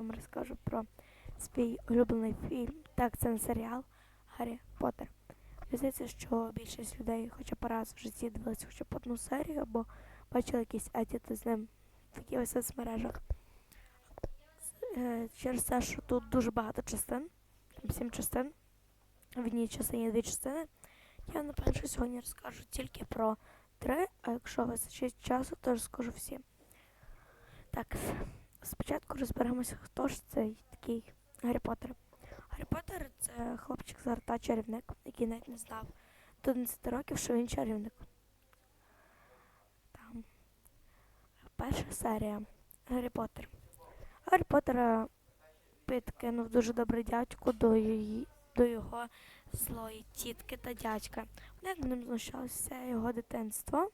вам розкажу про свій улюблений фільм. Так, це не серіал Гаррі Поттер. Здається, що більшість людей хоча б раз в житті дивилися хоча б одну серію, або бачили якісь едіти з ним в якихось соцмережах. Е, Через те, що тут дуже багато частин, сім частин. В одній частині дві частини. Я напевно сьогодні розкажу тільки про три, а якщо вистачить часу, то розкажу всі. Так, спочатку розберемося, хто ж цей такий Гаррі Поттер. Гаррі Поттер це хлопчик з арта чарівник, який навіть не знав до 11 років, що він чарівник. Там. Перша серія Гаррі Поттер. Гаррі Поттера підкинув дуже добрий дядько до, її, до його злої тітки та дядька. Вони над ним знущалися його дитинство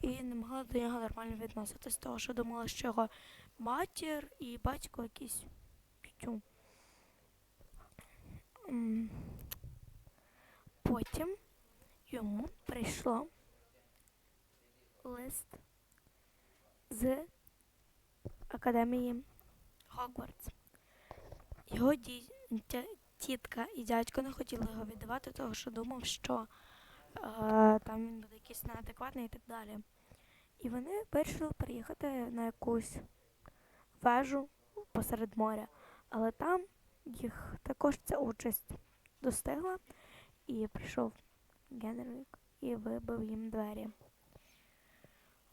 і не могли до нього нормально відноситись, того що думали, що його матір і батько якісь тютю. Потім йому прийшло лист з академії Хогвартс. Його тітка і дядько не хотіли його віддавати, тому що думав, що е, там він буде якийсь неадекватний і так далі. І вони вирішили приїхати на якусь вежу посеред моря. Але там їх також ця участь достигла, і прийшов Генрік і вибив їм двері.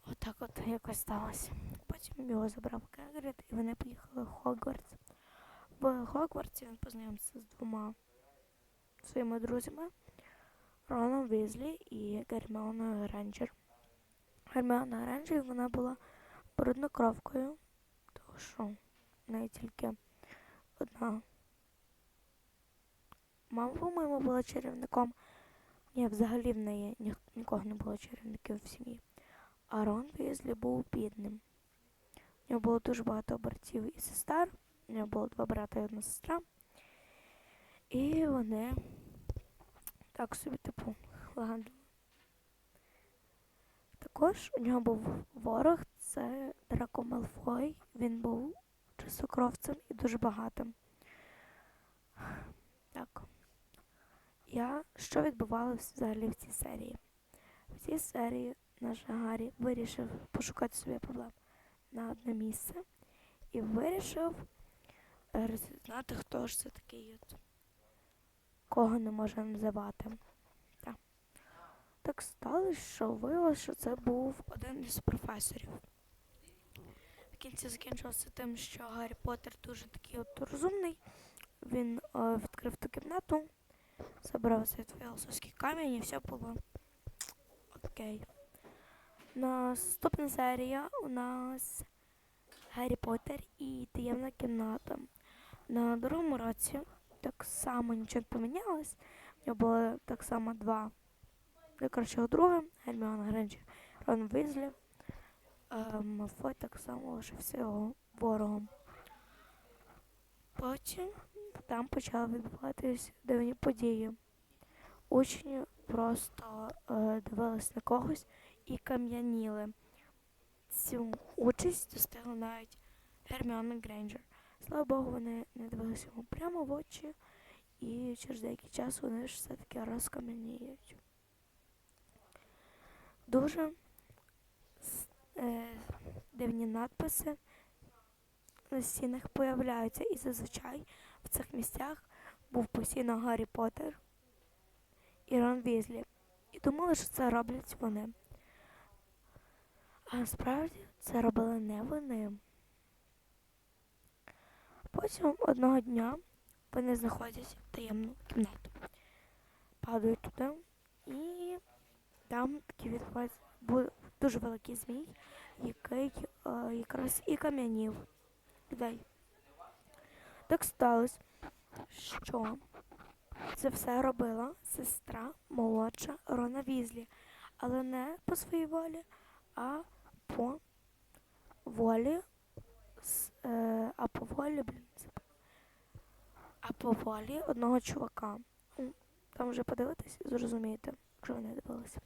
Отак от якось сталося. Потім його забрав Кегрід, і вони поїхали в Хогвартс. В Хогвартсі він познайомився з двома своїми друзями Роном Візлі і Герміоною Гренджер. Герміона Гренджер вона була бруднокровкою, що в неї тільки одна мама, по-моєму, була чарівником. Ні, взагалі в неї ні, нікого не було чарівників в сім'ї. А Рон Візлі був бідним. У нього було дуже багато братів і сестер. У нього було два брата і одна сестра. І вони так собі, типу, лагандили. Також у нього був ворог, це Драко Малфой. Він був чистокровцем і дуже багатим. Так. Я що відбувалося взагалі в цій серії? В цій серії наш Гаррі вирішив пошукати собі проблем на одне місце і вирішив е, розізнати, хто ж це такий от, кого не може називати. Так сталося, що виявилося, що це був один із професорів. В кінці закінчилося тим, що Гаррі Поттер дуже такий от розумний. Він е, відкрив ту кімнату, забрав цей філософський камінь і все було окей. Наступна серія у нас Гаррі Поттер і таємна кімната. На другому році так само нічого не помінялось. У нього було так само два найкращого друга, Герміона Гренджер, Рон Візлі. Е, Малфой так само лишився його ворогом. Потім там почали відбуватись дивні події. Учні просто е, дивились на когось і кам'яніли. Цю участь достигла навіть Герміона Грейнджер. Слава Богу, вони не дивилися йому прямо в очі, і через деякий час вони ж все-таки розкам'яніють. Дуже е, дивні надписи на стінах появляються, і зазвичай в цих місцях був постійно Гаррі Поттер і Рон Візлі. І думали, що це роблять вони. А насправді це робили не вони. Потім одного дня вони знаходять таємну кімнату. Падають туди і там такий відбувається бу- дуже великий змій, який е, якраз і кам'янів людей. Так сталося, що це все робила сестра молодша Рона Візлі, але не по своїй волі, а по волі, е, а по волі, блін, а по волі одного чувака. Там вже подивитись зрозумієте, якщо ви не дивилися.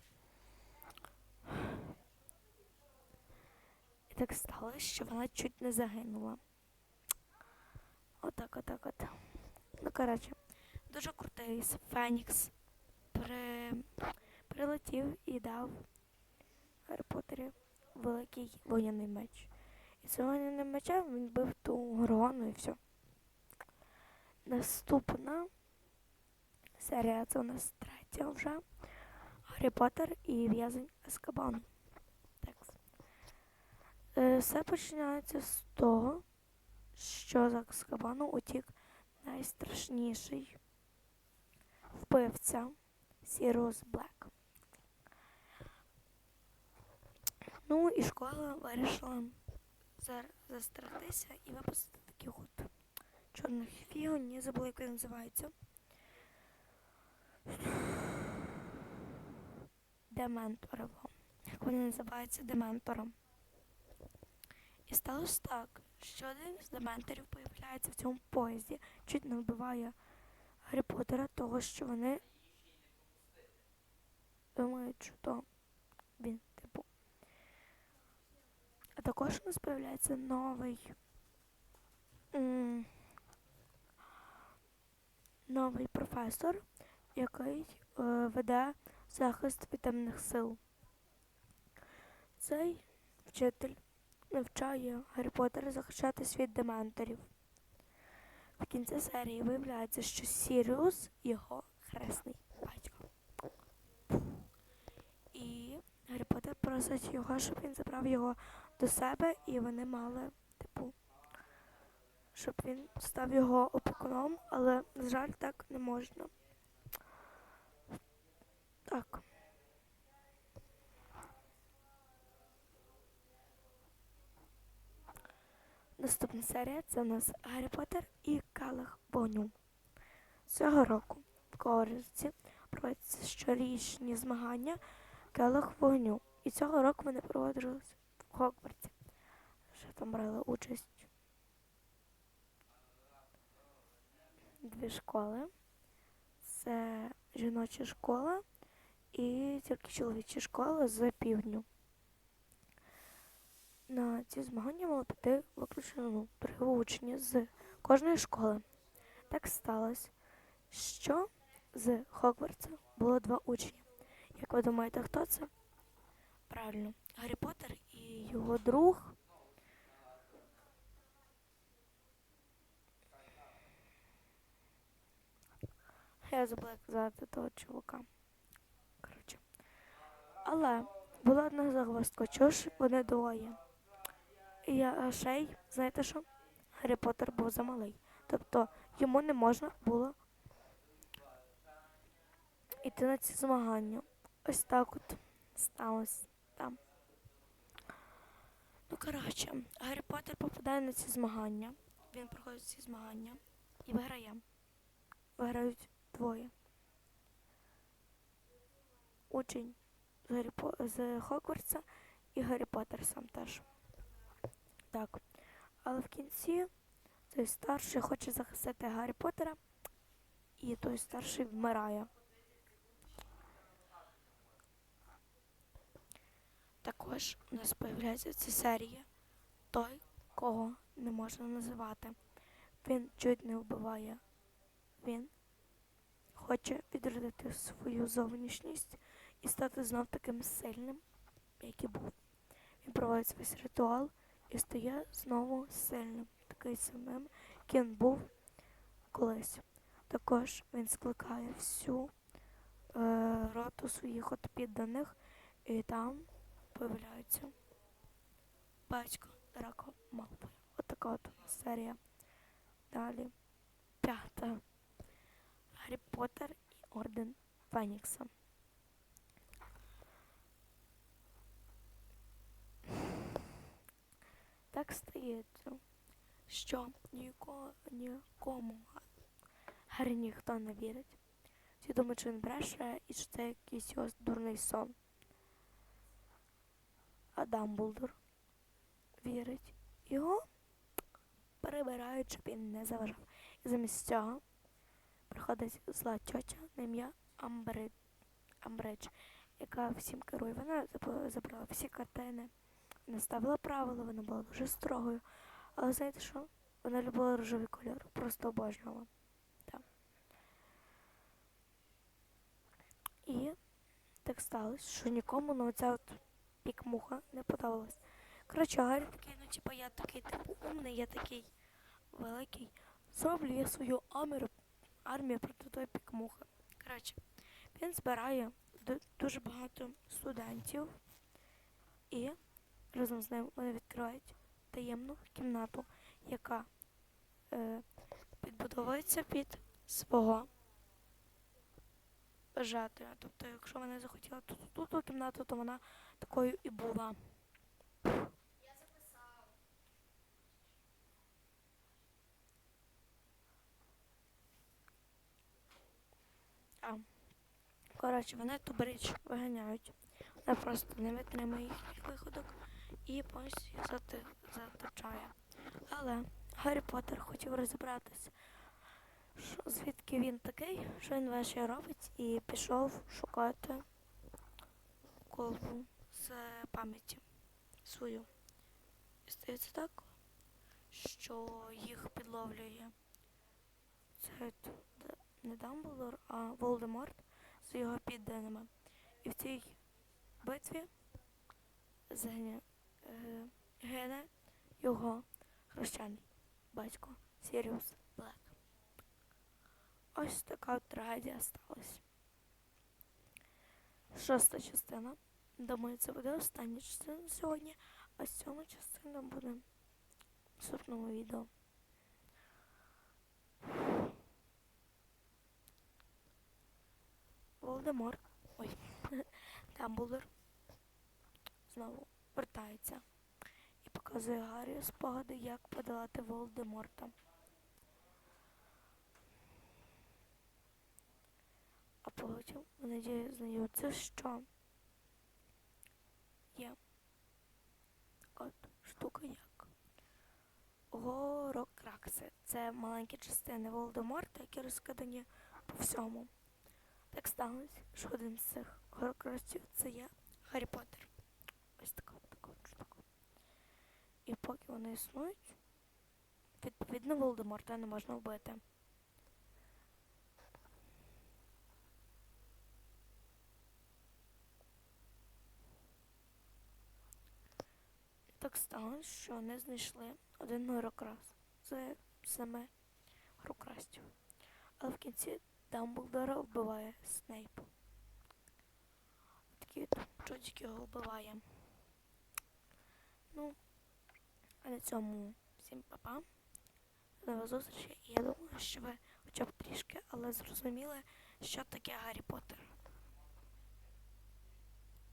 І так сталося, що вона чуть не загинула. Отак, отак, от. Ну, коротше, дуже крутий Фенікс при... прилетів і дав Гаррі Поттері великий вогняний меч. І цим вогняним мечем він бив ту горону і все. Наступна серія це у нас третя вже. Гаррі Поттер і в'язень Азкабану. Е, Все починається з того, що з Азкабану утік найстрашніший вбивця Сірус Блек. Ну і школа вирішила застратися і випустити таких от чорних фігонь, не забула, як він називається. Дементорво. Як вони називаються дементором. І сталося так, що один з дементорів появляється в цьому поїзді, чуть не вбиває Гаррі Поттера, того, що вони думають, що то він, типу. А також у нас появляється новий новий професор, який е, веде захист від сил. Цей вчитель навчає Гаррі Поттера захищати світ дементорів. В кінці серії виявляється, що Сіріус його хресний батько. І Гаррі Поттер просить його, щоб він забрав його до себе, і вони мали, типу, щоб він став його опікуном, але, на жаль, так не можна. Так. Наступна серія це у нас Гаррі Поттер і Калах Боню. Цього року в Корисці проводяться щорічні змагання Келах вогню. І цього року вони проводились в Хогвартсі. Що там брали участь дві школи. Це жіноча школа і тільки чоловіча школа з півдню. На ці змагання мали піти виключно ну, три учні з кожної школи. Так сталося, що з Хогвартса було два учні. Як ви думаєте, хто це? Правильно, Гаррі Поттер і його друг. Я забула як звати того чувака. Коротше. Але була одна загвоздка, чого ж вони двоє. І ще знаєте що? Гаррі Поттер був замалий. Тобто йому не можна було йти на ці змагання. Ось так от сталося там. Ну, коротше, Гаррі Поттер попадає на ці змагання. Він проходить ці змагання і виграє. Виграють двоє. Учень з, Гаррі з Хогвартса і Гаррі Поттер сам теж. Так. Але в кінці той старший хоче захистити Гаррі Поттера, і той старший вмирає. Також у нас появляється в цій серії той, кого не можна називати. Він чуть не вбиває. Він хоче відродити свою зовнішність і стати знов таким сильним, як і був. Він проводить весь ритуал і стає знову сильним, такий самим, яким був колись. Також він скликає всю е, роту своїх от підданих, і там появляється батько Драко Малфой. От от у серія. Далі п'ята. Гаррі Поттер і Орден Фенікса. Стається, що нікого, нікому Гаррі ніхто не вірить. Всі думають, що він бреше і що це якийсь його дурний сон. А Дамблдор вірить. Його перебирають, щоб він не заважав. І замість цього приходить зла тьотя на ім'я Амбридж, яка всім керує. Вона забрала всі картини не ставила правила, вона була дуже строгою. Але знаєте що? Вона любила рожевий кольор, просто обожнювала. Так. І так сталося, що нікому ну, оця от пікмуха не подобалась. Коротше, Гаррі такий, ну типа я такий типу умний, я такий великий. Зроблю я свою армію, армію проти тої пікмухи. Коротше, він збирає дуже багато студентів і разом з ним вони відкривають таємну кімнату, яка е, підбудовується під свого бажателя. Тобто, якщо вона захотіла ту, ту, ту кімнату, то вона такою і була. Коротше, вони ту брич виганяють. Вона просто не витримує їхніх виходок і повністю заточає. Але Гаррі Поттер хотів розібратися, що, звідки він такий, що він ваше робить, і пішов шукати колбу з пам'яті свою. І стається так, що їх підловлює це не Дамблдор, а Волдеморт з його підданими. І в цій битві згине, е, гине його хрещений батько Сіріус Блек. Ось така трагедія сталася. Шоста частина. Думаю, це буде остання частина сьогодні, а сьома частина буде в наступному відео. Волдеморт. Ой, Дамблдор знову вертається і показує Гаррі спогади, як подолати Волдеморта. А потім вони дізнаються, що є от штука як Горокракси. Це маленькі частини Волдеморта, які розкидані по всьому. Так сталося, що один з цих горокрасів це є Гаррі Поттер. Ось така от така от штука. І поки вони існують, відповідно Волдеморта не можна вбити. Так сталося, що вони знайшли один горокрас. Це саме горокрастів. Але в кінці Дамблдора вбиває Снейп. Такий от чудик його вбиває. Ну, а на цьому всім папа. До нових зустрічей. Я думаю, що ви хоча б трішки, але зрозуміли, що таке Гаррі Поттер.